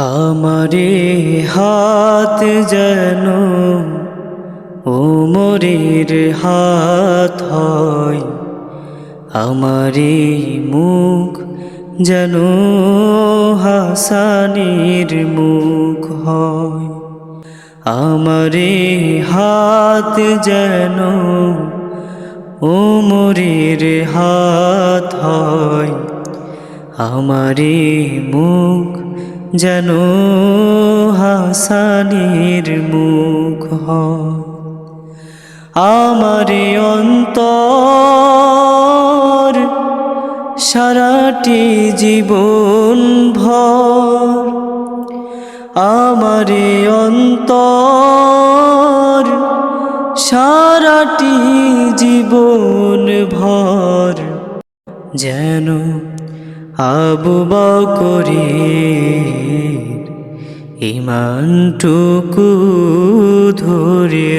আমারে হাত যেন ওমরের হাত হয় আমারে মুখ যেন হাসানের মুখ হয় আমারে হাত যেন ওমরের হাত হয় আমারে মুখ যেন হাসানের মুখ হয়। আমারে অন্তর, সারাটি জীবন ভর। আমারে অন্তর, সারাটি জীবন ভর। যেন আবু বকরে ইমানটুকু ধরে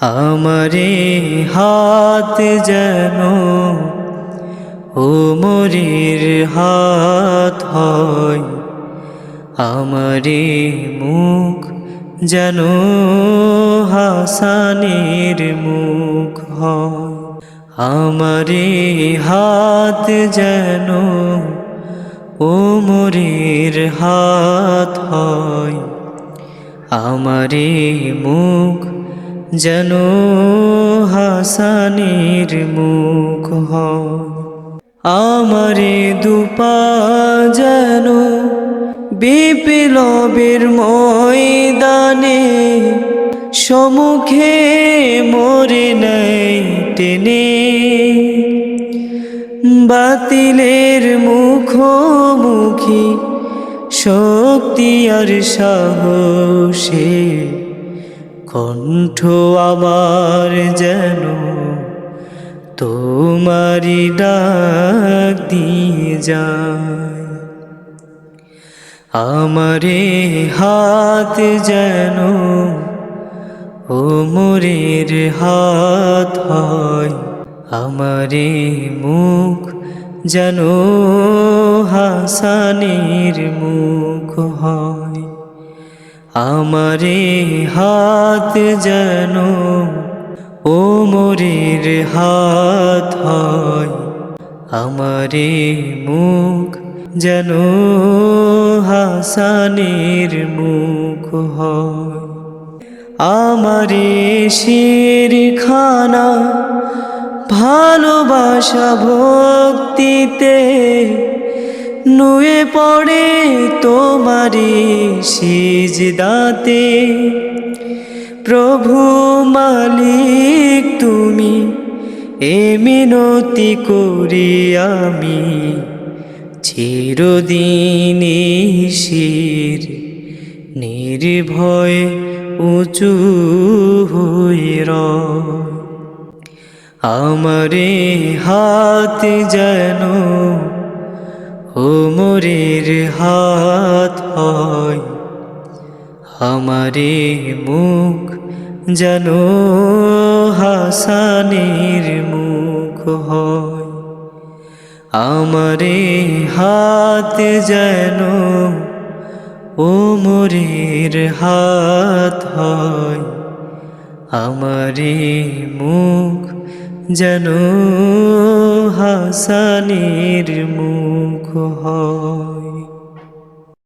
আমারে হাত যেন ও মরির হাত হয়। আমারে মুখ যেন হাসানের মুখ হয়। আমারে হাত যেন ও মরির হাত হয়। আমারে মুখ যেন হাসানের মুখ হয়। আমারে দুপা যেন বিপ্লবের ময়দানে সমুখে মরে নাই টেনে বাতিলের মুখোমুখি শক্তি আর সাহসে কণ্ঠ আমার যেন তোমারি ডাক দিয়ে যায়। আমারে হাত যেন ও মোরের হাত হয়। আমারে মুখ যেন হাসানের মুখ হয়। আমারে হাত যেন ও মোরের হাত হয়। আমারে মুখ যেন হাসানের মুখ হয়। আমারে শির খানা ভালোবাসা ভক্তিতে নুয়ে পড়ে তোমারি সিজদাতে। প্রভু মালিক, তুমি এ মিনতি করি আমি। চিরদিন শির নির্ভয় উঁচু হয়ে আমারে হাত যেন ও মোরের হাত হয়, আমারে মুখ যেন হাসানের মুখ হয়, আমারে হাত যেন ও মোরের হাত হয়, আমারে মুখ যেন হাসানের মুখ হয়।